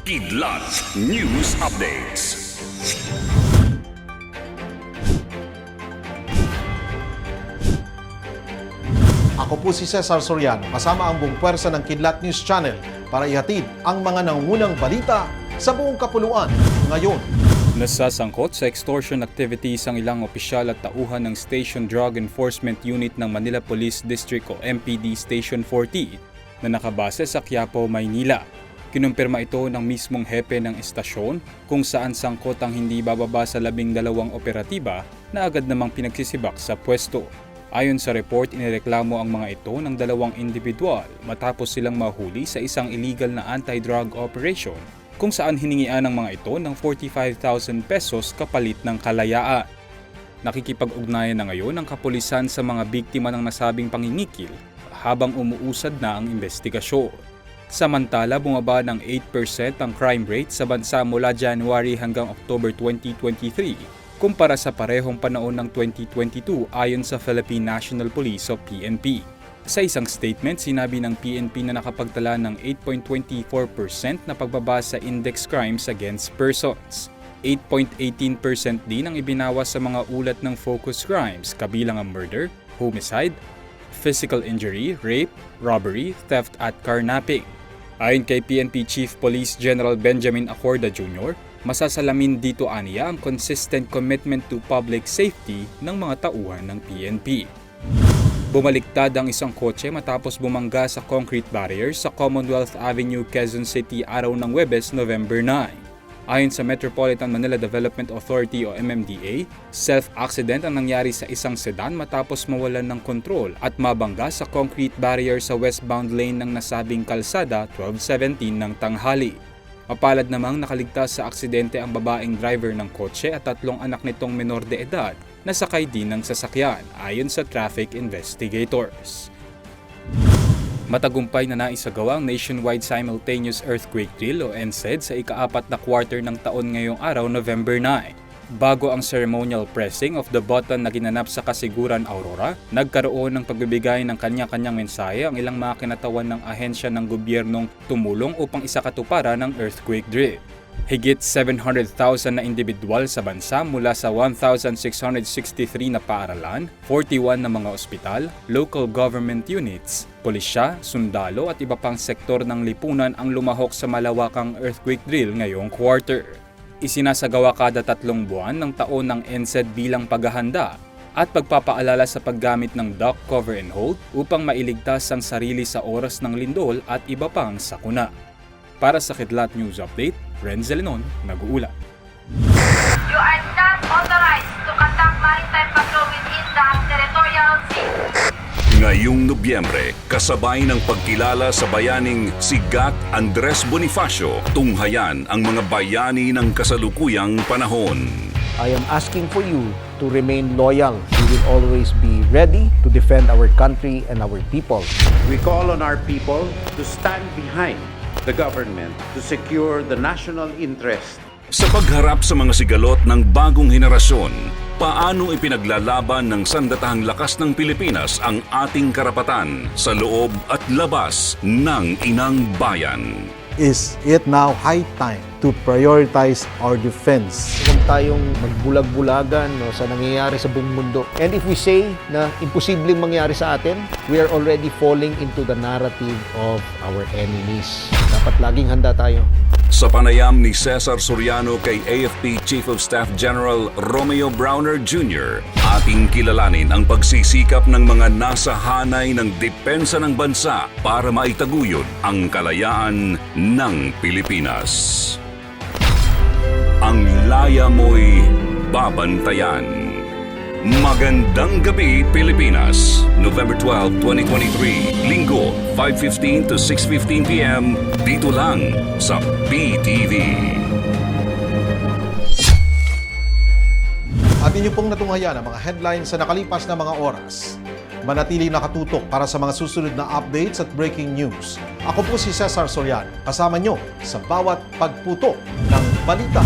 Kidlat News Updates. Ako po si Cesar Soriano, kasama ang buong pwersa ng Kidlat News Channel para ihatid ang mga nangungunang balita sa buong kapuluan ngayon. Nasasangkot sa extortion activities ang ilang opisyal at tauhan ng Station Drug Enforcement Unit ng Manila Police District o MPD Station 40 na nakabase sa Quiapo, Maynila. Kinumpirma ito ng mismong hepe ng estasyon kung saan sangkot ang hindi bababa sa labing dalawang operatiba na agad namang pinagsisibak sa pwesto. Ayon sa report, inireklamo ang mga ito ng dalawang individual matapos silang mahuli sa isang illegal na anti-drug operation kung saan hiningian ng mga ito ng 45,000 pesos kapalit ng kalayaan. Nakikipag-ugnayan na ngayon ang kapulisan sa mga biktima ng nasabing pangingikil habang umuusad na ang investigasyon. Samantala, bumaba ng 8% ang crime rate sa bansa mula January hanggang October 2023 kumpara sa parehong panahon ng 2022 ayon sa Philippine National Police o PNP. Sa isang statement, sinabi ng PNP na nakapagtala ng 8.24% na pagbaba sa index crimes against persons. 8.18% din ang ibinawas sa mga ulat ng focus crimes kabilang ang murder, homicide, physical injury, rape, robbery, theft at carnapping. Ayon kay PNP Chief Police General Benjamin Acorda Jr., masasalamin dito aniya ang consistent commitment to public safety ng mga tauhan ng PNP. Bumaliktad ang isang kotse matapos bumangga sa concrete barrier sa Commonwealth Avenue, Quezon City araw ng Webes, November 9. Ayon sa Metropolitan Manila Development Authority o MMDA, self-accident ang nangyari sa isang sedan matapos mawalan ng kontrol at mabangga sa concrete barrier sa westbound lane ng nasabing kalsada 1217 ng tanghali. Mapalad namang nakaligtas sa aksidente ang babaeng driver ng kotse at tatlong anak nitong menor de edad na sakay din ng sasakyan ayon sa traffic investigators. Matagumpay na naisagawa ang Nationwide Simultaneous Earthquake Drill o NSED sa ikaapat na quarter ng taon ngayong araw, November 9. Bago ang ceremonial pressing of the button na ginanap sa Kasiguran Aurora, nagkaroon ng pagbibigay ng kanya-kanyang mensahe ang ilang mga kinatawan ng ahensya ng gobyernong tumulong upang isakatuparan ng earthquake drill. Higit 700,000 na individual sa bansa mula sa 1,663 na paaralan, 41 na mga ospital, local government units, pulisya, sundalo at iba pang sektor ng lipunan ang lumahok sa malawakang earthquake drill ngayong quarter. Isinasagawa kada tatlong buwan ng taon ng NSED bilang paghahanda at pagpapaalala sa paggamit ng duck cover and hold upang mailigtas ang sarili sa oras ng lindol at iba pang sakuna. Para sa Kidlat News Update, Renzel Lenon, nag-uulat. You are not authorized to conduct maritime patrol within the territorial sea. Ngayong Nobyembre, kasabay ng pagkilala sa bayaning si Gat Andres Bonifacio, tunghayan ang mga bayani ng kasalukuyang panahon. I am asking for you to remain loyal. We will always be ready to defend our country and our people. We call on our people to stand behind the government to secure the national interest Sa pagharap sa mga sigalot ng bagong henerasyon, paano ipinaglalaban ng sandatahang lakas ng Pilipinas ang ating karapatan sa loob at labas ng inang bayan? Is it now high time to prioritize our defense? Huwag tayong magbulag-bulagan no, sa nangyayari sa buong mundo. And if we say na imposibleng mangyari sa atin, we are already falling into the narrative of our enemies. Dapat laging handa tayo. Sa panayam ni Cesar Soriano kay AFP Chief of Staff General Romeo Browner Jr., ating kilalanin ang pagsisikap ng mga nasa hanay ng depensa ng bansa para maitaguyod ang kalayaan ng Pilipinas. Ang laya mo'y babantayan. Magandang gabi, Pilipinas. November 12, 2023. Linggo, 5.15 to 6.15 p.m. Dito lang sa PTV. At inyo pong natunghayan ang mga headlines sa nakalipas na mga oras. Manatili nakatutok para sa mga susunod na updates at breaking news. Ako po si Cesar Soriano, kasama nyo sa bawat pagputo ng balita.